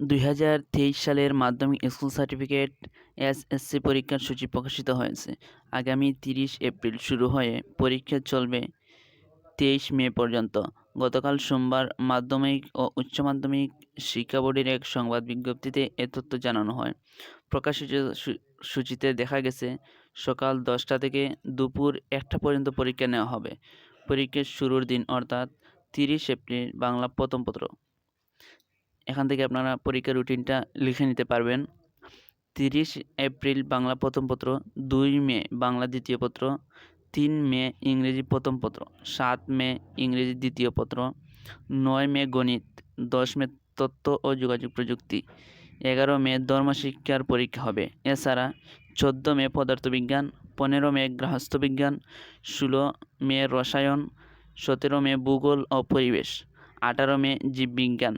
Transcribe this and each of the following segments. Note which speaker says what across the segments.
Speaker 1: দুই হাজার তেইশ সালের মাধ্যমিক স্কুল সার্টিফিকেট এসএসসি পরীক্ষার সূচি প্রকাশিত হয়েছে। আগামী তিরিশ এপ্রিল শুরু হয়ে পরীক্ষা চলবে তেইশ মে পর্যন্ত। গতকাল সোমবার মাধ্যমিক ও উচ্চ মাধ্যমিক শিক্ষা বোর্ডের এক সংবাদ বিজ্ঞপ্তিতে এ তথ্য জানানো হয়। প্রকাশিত সূচিতে দেখা গেছে, সকাল দশটা থেকে দুপুর একটা পর্যন্ত পরীক্ষা নেওয়া হবে। পরীক্ষার শুরুর দিন অর্থাৎ তিরিশ এপ্রিল বাংলা প্রথম পত্র। এখান থেকে আপনারা পরীক্ষার রুটিনটা লিখে নিতে পারবেন। তিরিশ এপ্রিল বাংলা প্রথম পত্র, দুই মে বাংলা দ্বিতীয় পত্র, তিন মে ইংরেজি প্রথম পত্র, সাত মে ইংরেজি দ্বিতীয় পত্র, নয় মে গণিত, দশ মে তথ্য ও যোগাযোগ প্রযুক্তি, এগারো মে ধর্মশিক্ষার পরীক্ষা হবে। এছাড়া চোদ্দ মে পদার্থবিজ্ঞান, পনেরো মে গৃহস্থ বিজ্ঞান ষোলো মে রসায়ন, সতেরো মে ভূগোল ও পরিবেশ, আঠারো মে জীববিজ্ঞান।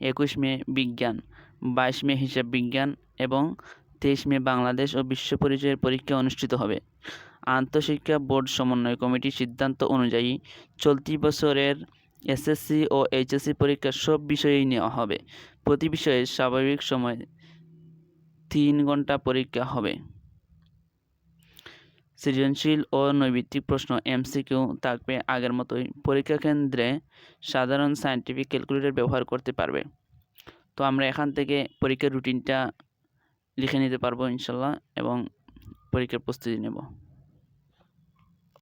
Speaker 1: একুশ মে বিজ্ঞান, বাইশ মে হিসাব বিজ্ঞান এবং তেইশ মে বাংলাদেশ ও বিশ্ব পরিচয়ের পরীক্ষা অনুষ্ঠিত হবে। আন্তঃশিক্ষা বোর্ড সমন্বয় কমিটির সিদ্ধান্ত অনুযায়ী চলতি বছরের এসএসসি ও এইচএসসি পরীক্ষা সব বিষয়েই নেওয়া হবে। প্রতি বিষয়ে স্বাভাবিক সময় তিন ঘণ্টা পরীক্ষা হবে। সৃজনশীল ও নৈবিত্তিক প্রশ্ন। এমসিকিউ থাকবে আগের মতোই। পরীক্ষা কেন্দ্রে সাধারণ সায়েন্টিফিক ক্যালকুলেটর ব্যবহার করতে পারবে। তো আমরা এখান থেকে পরীক্ষার রুটিনটা লিখে নিতে পারব ইনশাল্লাহ এবং পরীক্ষার প্রস্তুতি নেব।